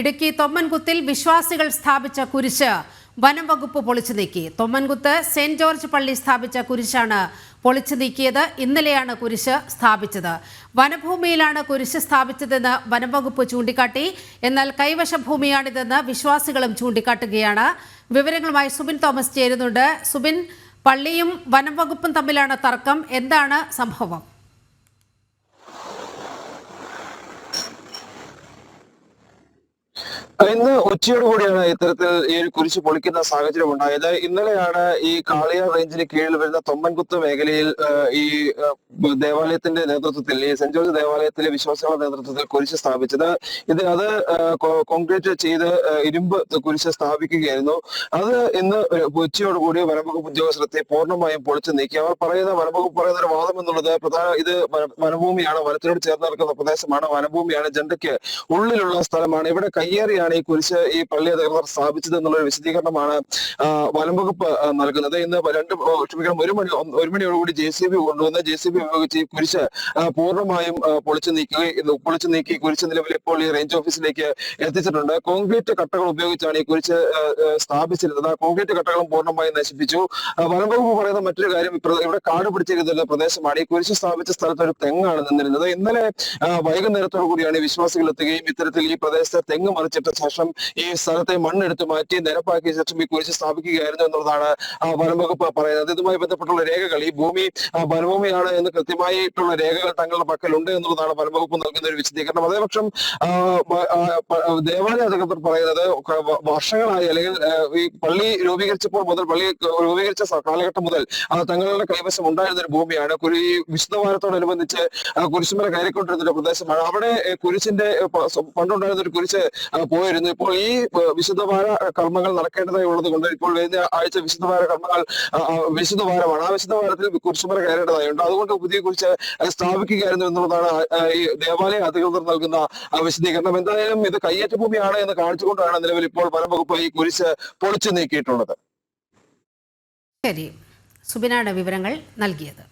ഇടുക്കി തൊമ്മൻകുത്തിൽ വിശ്വാസികൾ സ്ഥാപിച്ച കുരിശ് വനം വകുപ്പ് പൊളിച്ചു നീക്കി. തൊമ്മൻകുത്ത് സെന്റ് ജോർജ് പള്ളി സ്ഥാപിച്ച കുരിശാണ് പൊളിച്ചു നീക്കിയത്. ഇന്നലെയാണ് കുരിശ് സ്ഥാപിച്ചത്. വനഭൂമിയിലാണ് കുരിശ് സ്ഥാപിച്ചതെന്ന് വനം വകുപ്പ് ചൂണ്ടിക്കാട്ടി. എന്നാൽ കൈവശ ഭൂമിയാണിതെന്ന് വിശ്വാസികളും ചൂണ്ടിക്കാട്ടുകയാണ്. വിവരങ്ങളുമായി സുബിൻ തോമസ് ചേരുന്നുണ്ട്. സുബിൻ പള്ളിയും വനം വകുപ്പും തമ്മിലാണ് തർക്കം. എന്താണ് സംഭവം? ഇന്ന് ഉച്ചയോടുകൂടിയാണ് ഇത്തരത്തിൽ ഈ ഒരു കുരിശ് പൊളിക്കുന്ന സാഹചര്യം ഉണ്ടായത്. ഇന്നലെയാണ് ഈ കാളിയ റേഞ്ചിന് കീഴിൽ വരുന്ന തൊമ്മൻകുത്ത് മേഖലയിൽ ഈ ദേവാലയത്തിന്റെ നേതൃത്വത്തിൽ ഈ സെന്റ് ജോർജ് ദേവാലയത്തിലെ വിശ്വാസികളുടെ നേതൃത്വത്തിൽ കുരിശ് സ്ഥാപിച്ചത്. ഇത് അത് കോൺക്രീറ്റ് ചെയ്ത് ഇരുമ്പ് കുരിശ് സ്ഥാപിക്കുകയായിരുന്നു. അത് ഇന്ന് ഉച്ചയോടുകൂടി വനംവകുപ്പ് ഉദ്യോഗസ്ഥരെത്തി പൂർണമായും പൊളിച്ചു നീക്കി. അവർ പറയുന്ന വനംവകുപ്പ് പറയുന്ന ഒരു വാദം എന്നുള്ളത് പ്രധാന ഇത് വനഭൂമിയാണ് വനത്തിനോട് ചേർന്ന് നടക്കുന്ന പ്രദേശമാണ്. വനഭൂമിയാണ് ജണ്ടയ്ക്ക് ഉള്ളിലുള്ള സ്ഥലമാണ്. ഇവിടെ കയ്യേറിയാണ് ഈ കുരിശ് ഈ പള്ളി അധികൃതർ സ്ഥാപിച്ചത് എന്നുള്ള ഒരു വിശദീകരണമാണ് വനംവകുപ്പ് നൽകുന്നത്. ഇന്ന് രണ്ട് ക്ഷമിക്കണം ഒരു മണി ഒരു മണിയോടുകൂടി ജെ സി ബി കൊണ്ടുവന്ന് ജെ സി ബി ഉപയോഗിച്ച് ഈ കുരിശ് പൂർണമായും പൊളിച്ചു നീക്കുകയും പൊളിച്ചു നീക്കി കുരിശ് നിലവിൽ ഇപ്പോൾ ഈ റേഞ്ച് ഓഫീസിലേക്ക് എത്തിച്ചിട്ടുണ്ട്. കോൺക്രീറ്റ് കട്ടകൾ ഉപയോഗിച്ചാണ് ഈ കുരിശ് സ്ഥാപിച്ചിരുന്നത്. ആ കോൺക്രീറ്റ് കട്ടകളും പൂർണമായും നശിപ്പിച്ചു. വനംവകുപ്പ് പറയുന്ന മറ്റൊരു കാര്യം ഇവിടെ കാട് പിടിച്ചിരുന്ന പ്രദേശമാണ്. ഈ കുരിശ് സ്ഥാപിച്ച സ്ഥലത്ത് ഒരു തെങ്ങാണ് നിന്നിരുന്നത്. ഇന്നലെ വൈകുന്നേരത്തോടു കൂടിയാണ് വിശ്വാസികൾ എത്തുകയും ഇത്തരത്തിൽ ഈ പ്രദേശത്തെ തെങ്ങ് മറിച്ചിട്ട ശേഷം ഈ സ്ഥലത്തെ മണ്ണെടുത്ത് മാറ്റി നിരപ്പാക്കിയ ശേഷം ഈ കുരിശ് സ്ഥാപിക്കുകയായിരുന്നു എന്നുള്ളതാണ് വനംവകുപ്പ് പറയുന്നത്. ഇതുമായി ബന്ധപ്പെട്ടുള്ള രേഖകൾ ഈ ഭൂമി വനഭൂമിയാണ് എന്ന് കൃത്യമായിട്ടുള്ള രേഖകൾ തങ്ങളുടെ പക്കലുണ്ട് എന്നുള്ളതാണ് വനംവകുപ്പ് നൽകുന്ന ഒരു വിശദീകരണം. അതേപക്ഷം ദേവാലയ അധികൃതർ പറയുന്നത് വർഷങ്ങളായി അല്ലെങ്കിൽ ഈ പള്ളി രൂപീകരിച്ചപ്പോൾ മുതൽ പള്ളി രൂപീകരിച്ച കാലഘട്ടം മുതൽ തങ്ങളുടെ കൈവശം ഉണ്ടായിരുന്ന ഒരു ഭൂമിയാണ്. കുരി വിശുദ്ധവാരത്തോടനുബന്ധിച്ച് കുരിശുമല കയറിക്കൊണ്ടിരുന്ന ഒരു പ്രദേശമാണ്. അവിടെ കുരിശിന്റെ പണ്ടുണ്ടായിരുന്ന ഒരു കുരിശ് ആ, പോയിരുന്നു ഇപ്പോൾ ഈ വിശുദ്ധവാര കർമ്മങ്ങൾ നടക്കേണ്ടതായി ഉള്ളത് കൊണ്ട് ഇപ്പോൾ കഴിഞ്ഞ ആഴ്ച വിശുദ്ധവാര കർമ്മങ്ങൾ വിശുദ്ധവാരമാണ്. ആ വിശുദ്ധവാരത്തിൽ കുരിശുമല കയറേണ്ടതായുണ്ട്. അതുകൊണ്ട് പുതിയ കുറിച്ച് സ്ഥാപിക്കുകയായിരുന്നു എന്നുള്ളതാണ് ഈ ദേവാലയ അധികൃതർ നൽകുന്ന വിശദീകരണം. എന്തായാലും ഇത് കയ്യേറ്റ ഭൂമിയാണ് എന്ന് കാണിച്ചുകൊണ്ടാണ് നിലവിൽ ഇപ്പോൾ വനംവകുപ്പ് ഈ കുരിശ് പൊളിച്ചു നീക്കിയിട്ടുള്ളത്. ശരി. സുബിനാണ് വിവരങ്ങൾ നൽകിയത്.